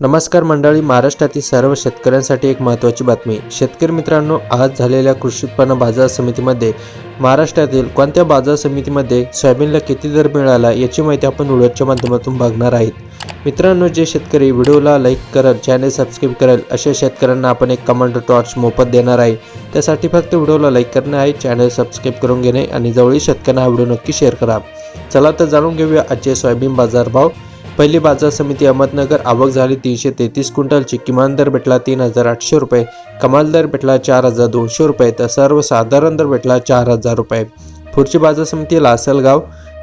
नमस्कार मंडळी महाराष्ट्रातील सर्व शेतकऱ्यांसाठी एक महत्त्वाची बातमी. शेतकरी मित्रांनो आज झालेल्या कृषी उत्पन्न बाजार समितीमध्ये महाराष्ट्रातील कोणत्या बाजार समितीमध्ये सोयाबीनला किती दर मिळाला याची माहिती आपण व्हिडिओच्या माध्यमातून बघणार आहेत. मित्रांनो जे शेतकरी व्हिडिओला लाईक करल चॅनल सबस्क्राईब करेल अशा शेतकऱ्यांना आपण एक कमांड टॉर्च मोफत देणार आहे. त्यासाठी फक्त व्हिडिओला लाईक करणे आहे चॅनल सबस्क्राईब करून घेणे आणि जवळील शेतकऱ्यांना हा व्हिडिओ नक्की शेअर करा. चला तर जाणून घेऊया आजचे सोयाबीन बाजार भाव. पहिली बाजार समिती अहमदनगर आवक झाली. तीनशे तेहतीस क्विंटलची किमान दर भेटला तीन हजार आठशे रुपये. कमाल दर भेटला चार हजार दोनशे रुपये. तर सर्वसाधारण दर भेटला चार हजार रुपये. पुढची बाजार समिती लासलगाव.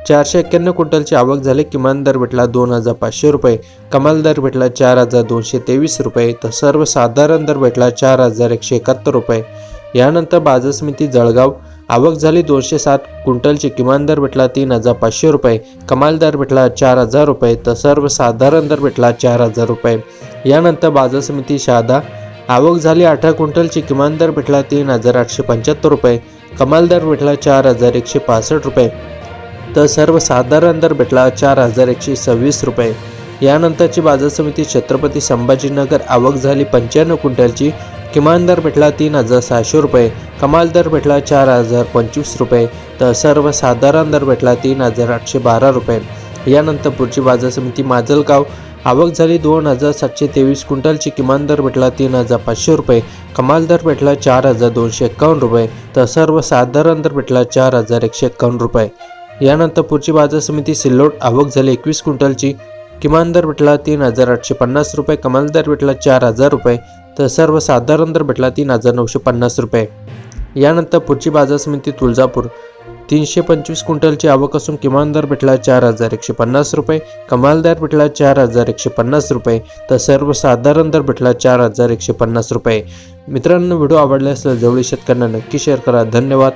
चारशे एक्क्याण्णव क्विंटलची आवक झाली. किमान दर भेटला दोन हजार पाचशे रुपये. कमाल दर भेटला चार हजार दोनशे तेवीस रुपये. तर सर्वसाधारण दर भेटला चार हजार एकशे एकाहत्तर रुपये. यानंतर बाजार समिती जळगाव आवक झाली दोनशे सात क्विंटलची किमान दर भेटला तीन हजार पाचशे रुपये कमाल दर भेटला चार हजार रुपये तर सर्वसाधारण दर भेटला चार हजार रुपये. यानंतर बाजार समिती शहादा आवक झाली अठरा क्विंटलची किमान दर भेटला तीन हजार आठशे पंच्याहत्तर रुपये कमाल दर भेटला चार हजार एकशे पासष्ट रुपये तर सर्वसाधारण दर भेटला चार हजार एकशे सव्वीस रुपये. यानंतरची बाजार समिती छत्रपती संभाजीनगर आवक झाली पंच्याण्णव क्विंटलची किमान दर भेटला तीन हजार सहाशे रुपये कमाल दर भेटला चार हजार पंचवीस रुपये तर सर्वसाधारण दर भेटला तीन हजार आठशे बारा रुपये. यानंतर पुढची बाजार समिती माजलगाव. आवक झाली दोन हजार सातशे तेवीस क्विंटलची किमान दर भेटला तीन हजार पाचशे रुपये कमाल दर भेटला चार हजार दोनशे एक्कावन्न रुपये तर सर्वसाधारण दर भेटला चार हजार एकशे एक्कावन्न रुपये. यानंतर पुढची बाजार समिती सिल्लोड. आवक झाली एकवीस क्विंटलची किमान दर भेटला तीन हजार आठशे पन्नास रुपये कमाल दर भेटला चार हजार रुपये तर सर्वसाधारण दर भेटला तीन हजार नऊशे पन्नास रुपये. यानंतर पुढची बाजार समिती तुळजापूर. तीनशे पंचवीस क्विंटलची आवक असून किमान दर भेटला चार हजार एकशे पन्नास रुपये कमाल दर भेटला चार हजार एकशे पन्नास रुपये तर सर्वसाधारण दर भेटला चार हजार एकशे पन्नास रुपये. मित्रांनो व्हिडिओ आवडला असेल जवळील शेतकऱ्यांना नक्की शेअर करा. धन्यवाद.